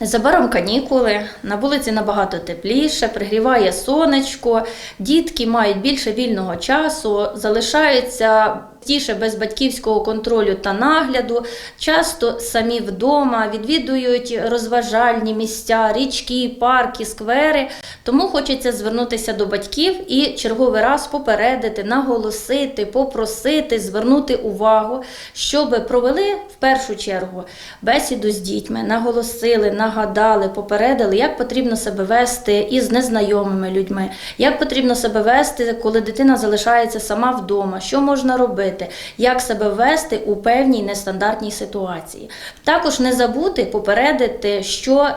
Незабаром канікули, на вулиці набагато тепліше, пригріває сонечко, дітки мають більше вільного часу, залишаються тіше без батьківського контролю та нагляду, часто самі вдома відвідують розважальні місця, річки, парки, сквери. Тому хочеться звернутися до батьків і черговий раз попередити, наголосити, попросити, звернути увагу, щоб провели в першу чергу бесіду з дітьми, наголосили, нагадали, попередили, як потрібно себе вести із незнайомими людьми, як потрібно себе вести, коли дитина залишається сама вдома, що можна робити, як себе вести у певній нестандартній ситуації. Також не забути попередити, що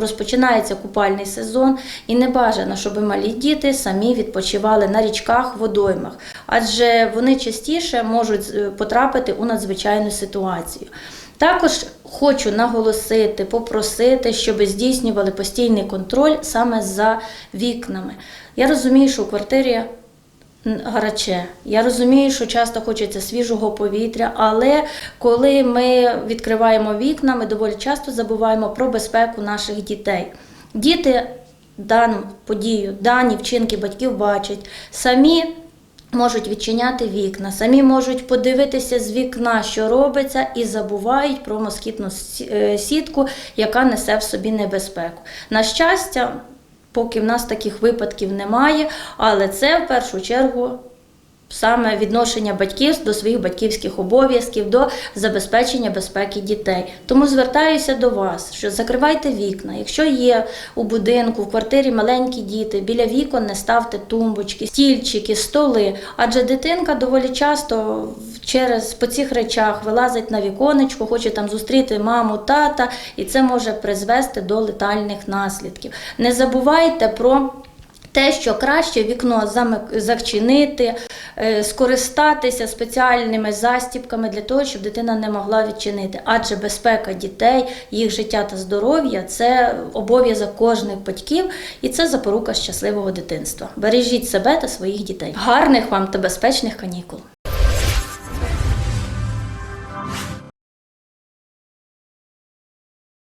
Розпочинається купальний сезон, і не бажано, щоб малі діти самі відпочивали на річках, водоймах, адже вони частіше можуть е, потрапити у надзвичайну ситуацію. Також хочу наголосити, попросити, щоб здійснювали постійний контроль саме за вікнами. Я розумію, що у квартирі гаряче. Я розумію, що часто хочеться свіжого повітря, але коли ми відкриваємо вікна, ми доволі часто забуваємо про безпеку наших дітей. Діти дану подію, дані вчинки батьків бачать, самі можуть відчиняти вікна, самі можуть подивитися з вікна, що робиться, і забувають про москітну е, сітку, яка несе в собі небезпеку. На щастя, поки в нас таких випадків немає, але це в першу чергу. Саме відношення батьків до своїх батьківських обов'язків, до забезпечення безпеки дітей. Тому звертаюся до вас, що закривайте вікна. Якщо є у будинку, в квартирі маленькі діти, біля вікон не ставте тумбочки, стільчики, столи. Адже дитинка доволі часто через по цих речах вилазить на віконечко, хоче там зустріти маму, тата, і це може призвести до летальних наслідків. Не забувайте про те, що краще вікно зачинити, е, скористатися спеціальними застіпками для того, щоб дитина не могла відчинити. Адже безпека дітей, їх життя та здоров'я це обов'язок кожних батьків, і це запорука щасливого дитинства. Бережіть себе та своїх дітей. Гарних вам та безпечних канікул!